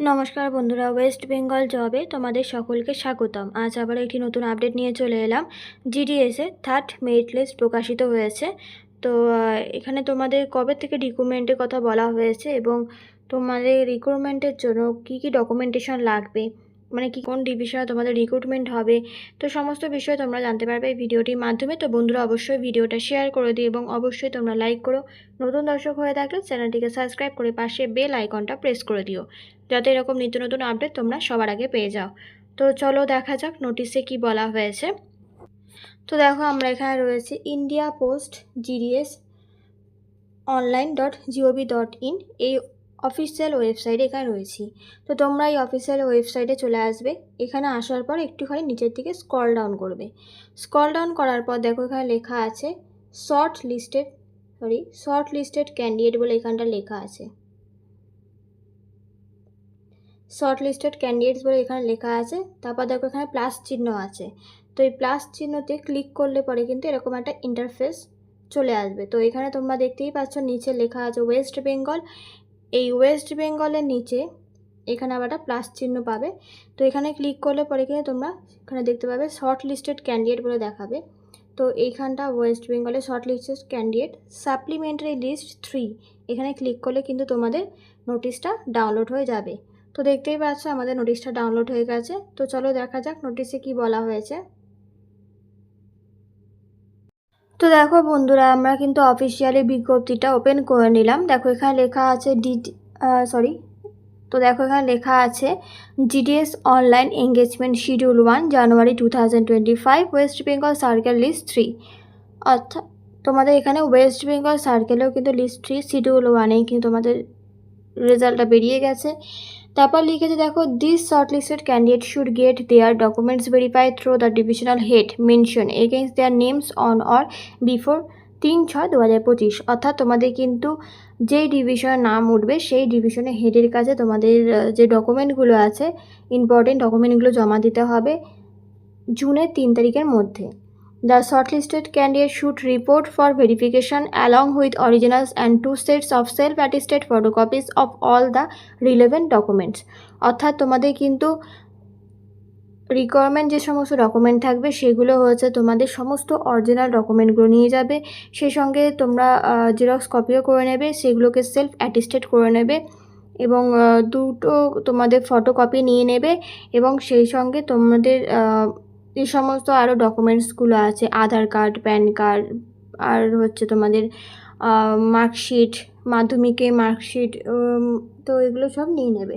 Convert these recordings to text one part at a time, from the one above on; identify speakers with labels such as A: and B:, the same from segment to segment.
A: নমস্কার বন্ধুরা ওয়েস্ট বেঙ্গল জবে তোমাদের সকলকে স্বাগতম। আজ আবার একটি নতুন আপডেট নিয়ে চলে এলাম। জিডিএসে থার্ড মেরিট লিস্ট প্রকাশিত হয়েছে। তো এখানে তোমাদের কবে থেকে রিক্রুটমেন্টের কথা বলা হয়েছে এবং তোমাদের রিক্রুটমেন্টের জন্য কি কি ডকুমেন্টেশন লাগবে? মানে কি কোন ডিভিশনে তোমাদের রিক্রুটমেন্ট হবে, তো সমস্ত বিষয় তোমরা জানতে পারবে ভিডিওটির মাধ্যমে। তো বন্ধুরা, অবশ্যই ভিডিওটা শেয়ার করে দিও এবং অবশ্যই তোমরা লাইক করো। নতুন দর্শক হয়ে থাকলে চ্যানেলটিকে সাবস্ক্রাইব করে পাশে বেল আইকনটা প্রেস করে দিও, যাতে এরকম নিত্য নতুন আপডেট তোমরা সবার আগে পেয়ে যাও। তো চলো দেখা যাক নোটিশে কি বলা হয়েছে। তো দেখো, আমরা এখানে রয়েছে India post GDS online dot gov dot in এই অফিসিয়াল ওয়েবসাইটে এখানে রয়েছি। তো তোমরা এই অফিসিয়াল ওয়েবসাইটে চলে আসবে। এখানে আসার পর একটুখানি নিচের দিকে স্ক্রল ডাউন করবে। স্ক্রল ডাউন করার পর দেখো এখানে লেখা আছে shortlisted sorry shortlisted candidate বলে এখানটা লেখা আছে। শর্ট লিস্টেড ক্যান্ডিডেটস বলে এখানে লেখা আছে। তারপর দেখো এখানে প্লাস চিহ্ন আছে। তো এই প্লাস চিহ্নতে ক্লিক করলে পরে কিন্তু এরকম একটা ইন্টারফেস চলে আসবে। তো এখানে তোমরা দেখতেই পাচ্ছ, নিচে লেখা আছে ওয়েস্ট বেঙ্গল এই ওয়েস্ট বেঙ্গলের নিচে, এখানে আবার একটা প্লাস চিহ্ন পাবে। তো এখানে ক্লিক করলে পরে কিন্তু তোমরা এখানে দেখতে পাবে শর্ট লিস্টেড ক্যান্ডিডেট বলে দেখাবে। তো এইখানটা ওয়েস্ট বেঙ্গলের shortlisted candidate supplementary list three এখানে ক্লিক করলে কিন্তু তোমাদের নোটিশটা ডাউনলোড হয়ে যাবে। তো দেখতেই পাচ্ছ আমাদের নোটিশটা ডাউনলোড হয়ে গেছে। তো চলো দেখা যাক নোটিশে কি বলা হয়েছে। তো দেখো বন্ধুরা, আমরা কিন্তু অফিসিয়ালি বিজ্ঞপ্তিটা ওপেন করে নিলাম। দেখো এখানে লেখা আছে ডি সরি তো দেখো এখানে লেখা আছে GDS online engagement schedule one January two thousand twenty five West Bengal circle list three অর্থাৎ তোমাদের এখানে ওয়েস্ট বেঙ্গল সার্কেলেও কিন্তু লিস্ট থ্রি শিডিউল ওয়ানেই কিন্তু তোমাদের রেজাল্টটা বেরিয়ে গেছে। তারপর লিখেছে, দেখো this shortlisted candidate should get their documents verified through the divisional head mention against their names on or before তিন ছয় দু হাজার পঁচিশ। অর্থাৎ তোমাদের কিন্তু যেই ডিভিশনের নাম উঠবে, সেই ডিভিশনের হেডের কাছে তোমাদের যে ডকুমেন্টগুলো আছে ইম্পর্টেন্ট ডকুমেন্টগুলো জমা দিতে হবে জুনের তিন তারিখের মধ্যে। Shortlisted candidate should report for verification along with originals and two sets of self attested photocopies of all the relevant documents অর্থাৎ তোমাদের কিন্তু রিকোয়ারমেন্ট যে সমস্ত ডকুমেন্ট থাকবে, সেগুলো হচ্ছে তোমাদের সমস্ত অরিজিনাল ডকুমেন্টগুলো নিয়ে যাবে। সেই সঙ্গে তোমরা জেরক্স কপিও করে নেবে, সেগুলোকে সেলফ অ্যাটিস্টেড করে নেবে এবং দুটো তোমাদের ফটোকপি নিয়ে নেবে এবং সেই সঙ্গে তোমাদের যে সমস্ত আরও ডকুমেন্টসগুলো আছে, আধার কার্ড প্যান কার্ড আর হচ্ছে তোমাদের মার্কশিট মাধ্যমিকে মার্কশিট তো এগুলো সব নিয়ে নেবে।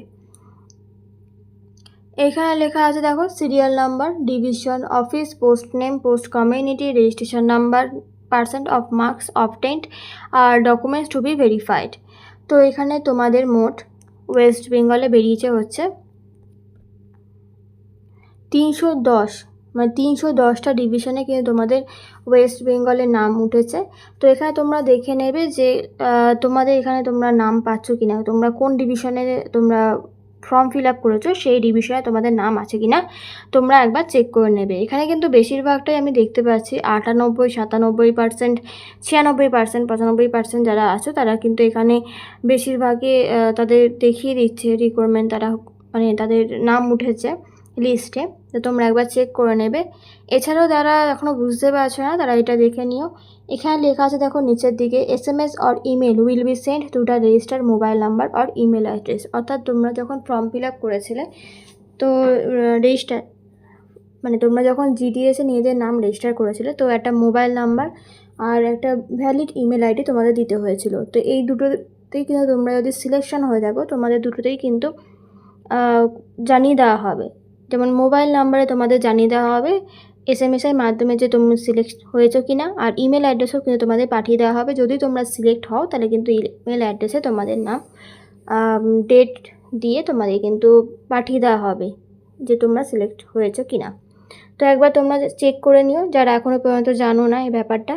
A: এখানে লেখা আছে দেখো serial number division office post name post community registration number percent of marks obtained R documents to be verified তো এখানে তোমাদের মোট ওয়েস্ট বেঙ্গলে বেরিয়েছে হচ্ছে তিনশো দশ। মানে তিনশো দশটা ডিভিশনে কিন্তু তোমাদের ওয়েস্ট বেঙ্গলের নাম উঠেছে। তো এখানে তোমরা দেখে নেবে যে তোমাদের এখানে তোমরা নাম পাচ্ছ কি না তোমরা কোন ডিভিশনে তোমরা ফর্ম ফিল আপ করেছ, সেই ডিভিশনে তোমাদের নাম আছে কি না তোমরা একবার চেক করে নেবে। এখানে কিন্তু বেশিরভাগটাই আমি দেখতে পাচ্ছি, আটানব্বই, সাতানব্বই পার্সেন্ট ছিয়ানব্বই পার্সেন্ট পঁচানব্বই পার্সেন্ট যারা আছে, তারা কিন্তু এখানে বেশিরভাগই তাদের দেখিয়ে দিচ্ছে রিকোয়ারমেন্ট তারা মানে তাদের নাম উঠেছে। লিস্টে তো তোমরা একবার চেক করে নেবে। এছাড়াও যারা এখনও বুঝতে পারছ না, তারা এটা দেখে নিও। এখানে লেখা আছে, দেখো, নিচের দিকে S M S or email will be send to the register mobile number or email address অর্থাৎ তোমরা যখন ফর্ম ফিল আপ করেছিলে, তো রেজিস্টার মানে তোমরা যখন জিডিএসে নিজেদের নাম রেজিস্টার করেছিলে, তো একটা মোবাইল নাম্বার আর একটা ভ্যালিড ইমেল আইডি তোমাদের দিতে হয়েছিল। তো এই দুটোতেই কিন্তু তোমরা যদি সিলেকশন হয়ে থাকো, তোমাদের দুটোতেই কিন্তু জানিয়ে দেওয়া হবে। যেমন মোবাইল নাম্বারে তোমাদের জানিয়ে দেওয়া হবে এস এম এসের মাধ্যমে যে তুমি সিলেক্ট হয়েছো কি না আর ইমেল অ্যাড্রেসও কিন্তু তোমাদের পাঠিয়ে দেওয়া হবে। যদি তোমরা সিলেক্ট হও, তাহলে কিন্তু ইমেল অ্যাড্রেসে তোমাদের নাম ডেট দিয়ে তোমাদের কিন্তু পাঠিয়ে দেওয়া হবে যে তোমরা সিলেক্ট হয়েছো কি না তো একবার তোমরা চেক করে নিও। যারা এখনও পর্যন্ত জানো না এই ব্যাপারটা